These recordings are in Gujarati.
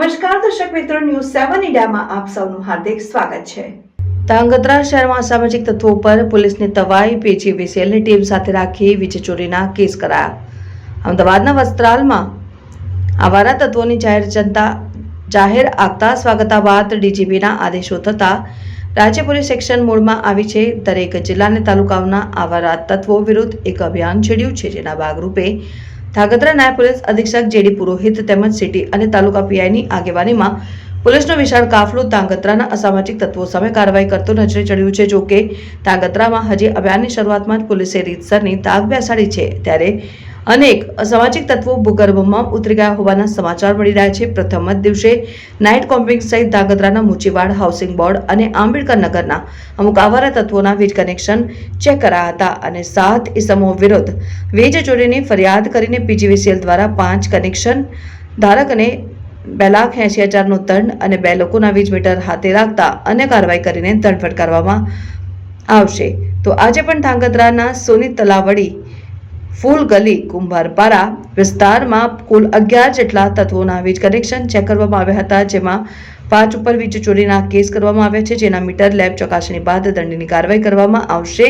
મિત્રો ન્યૂઝ સેવન ઇન્ડિયામાં આપ સૌનું હાર્દિક સ્વાગત છે. ધાંગધ્રા શહેરમાં સામાજિક તત્વો પર પોલીસની તવાઈ પીજીવીસીએલની ટીમ સાથે રાખી વીજ ચોરીના કેસ કરાયા. અમદાવાદના વસ્ત્રાલમાં આવારા તત્વોની જાહેર જનતા જાહેર આપતા સ્વાગતાબાદ ડીજીપીના આદેશો થતા રાજ્ય પોલીસ સેક્શન મોડમાં આવી છે. દરેક જિલ્લા અને તાલુકાઓના આવારા તત્વો વિરુદ્ધ એક અભિયાન છેડ્યું છે. જેના ભાગરૂપે ધાગધ્રા નાયબ પોલીસ અધિક્ષક જેડી પુરોહિત તેમજ સિટી અને તાલુકા પીઆઈની આગેવાનીમાં પોલીસનો વિશાળ કાફલો તાંગત્રાના અસામાજિક તત્વો સામે કાર્યવાહી કરતો નજરે ચડ્યું છે. જોકે તાંગત્રામાં હજી અભિયાનની શરૂઆતમાં જ પોલીસે રીતસરની તાક બેસાડી છે, ત્યારે અનેક અસામાજિક તત્વો ભૂગર્ભમાં ઉતરી ગયા હોવાના સમાચાર મળી રહ્યા છે. પ્રથમ જ દિવસે નાઇટ કોમ્પિંગ સહિત ધાંગધ્રાના મુચીવાડ હાઉસિંગ બોર્ડ અને આંબેડકર નગરના અમુક આવારા તત્વોના વીજ કનેક્શન ચેક કરાયા હતા અને સાત ઇસમો વિરુદ્ધ વીજ ચોરીની ફરિયાદ કરીને પીજીવીસીએલ દ્વારા પાંચ કનેક્શન ધારકને બે લાખ એંશી હજારનો દંડ અને બે લોકોના વીજ મીટર હાથે રાખતા અન્ય કાર્યવાહી કરીને દંડ ફટકારવામાં આવશે. તો આજે પણ ધાંગધ્રાના સોની તલાવડી ફૂલ ગલી કુંભારપારા વિસ્તારમાં કુલ અગિયાર જેટલા તત્વોના વીજ કનેક્શન ચેક કરવામાં આવ્યા હતા જેમાં પાંચ ઉપર વીજ ચોરીના કેસ કરવામાં આવ્યા છે જેના મીટર લેબ ચકાસણી બાદ દંડની કાર્યવાહી કરવામાં આવશે.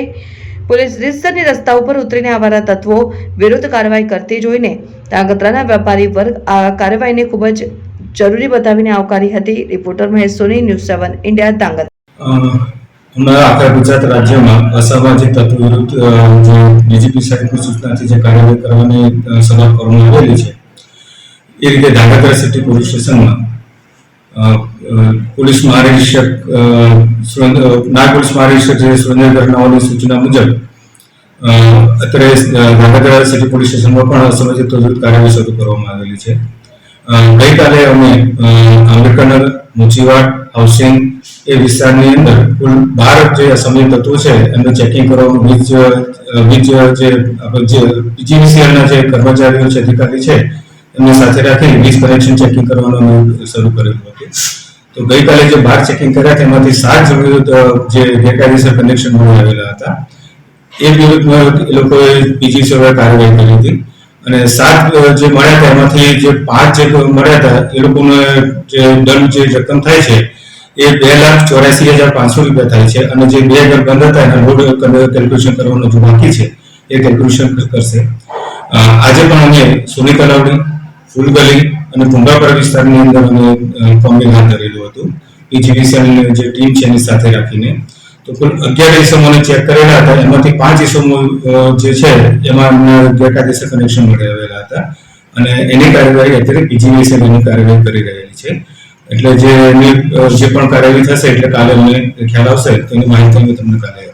પોલીસ રીતસરની રસ્તા ઉપર ઉતરીને આવારા તત્વો વિરુદ્ધ કાર્યવાહી કરતી જોઈને ધાંગધ્રાના વેપારી વર્ગ આ કાર્યવાહીને ખૂબ જ જરૂરી બતાવીને આવકારી હતી. Reporter Mahesh Soni news seven India અ, હમણાં આખા ગુજરાત રાજ્યમાં અસામાજિક તત્વો વિરુદ્ધ જે ડીજીપી સાહેબની સૂચનાથી જે કાર્યવાહી કરવાની શરૂઆત કરવામાં આવેલી છે, એ રીતે ધાંગધ્રા સિટી પોલીસ સ્ટેશનમાં પોલીસ મહાનિરીક્ષક નાયબ પોલીસ મહાનિરીક્ષક જે સુરેન્દ્ર ઘરનાઓની સૂચના મુજબ અત્યારે ધાંગધ્રા સિટી પોલીસ સ્ટેશનમાં પણ અસામાજિક વિરુદ્ધ કાર્યવાહી શરૂ કરવામાં આવેલી છે. ગઈકાલે અમે આંબેડકરનગર મુચીવાડ હાઉસિંગ એ વિસ્તારની અંદર કુલ બાર જે અસમય તત્વો છે, એમને ચેકિંગ કરવાનું, વીજ વીજ, જે આપણે જે કર્મચારીઓ છે, અધિકારી છે, એમને સાથે રાખીને વીજ કનેક્શન ચેકિંગ કરવાનું શરૂ કરેલું હતું. તો ગઈકાલે જે બાર ચેકિંગ કર્યા તેમાંથી સાત જે ગેરકાયદેસર કનેક્શન મળી આવેલા હતા. એ વિરુદ્ધમાં એ લોકોએ બીજી સેવા કાર્યવાહી કરી હતી. અને સાત જે મળ્યા હતા, એમાંથી જે પાંચ જે મળ્યા હતા, એ લોકોને જે દંડ જે રકમ થાય છે, એ બે લાખ ચોર્યાસી હજાર પાંચસો રૂપિયા થાય છે. અને જે બે હજાર બંધ હતા, એના રોડ કેલ્ક્યુલેશન કરવાનું જો બાકી છે, એ કેલ્ક્યુલેશન કરશે. આજે પણ અમે સોની તલાવડી ફૂલગલી અને ભૂંગાપરા વિસ્તારની અંદર અમે કોમ્બિંગ હાથ ધરેલું હતું. પીજીવીસીએલની જે ટીમ છે, એની સાથે રાખીને. તો કુલ અગિયાર ઇસમોને ચેક કરેલા હતા. એમાંથી પાંચ ઇસમો જે છે, એમાં અમને ગેરકાયદેસર કનેક્શન મળી આવેલા હતા. અને એની કાર્યવાહી અત્યારે પીજીવીસીએલ એની કાર્યવાહી કરી રહેલી છે. એટલે જે એની જે પણ કાર્યવાહી થશે, એટલે કાલે અમને ખ્યાલ આવશે તો એની માહિતી અમે તમને કાલે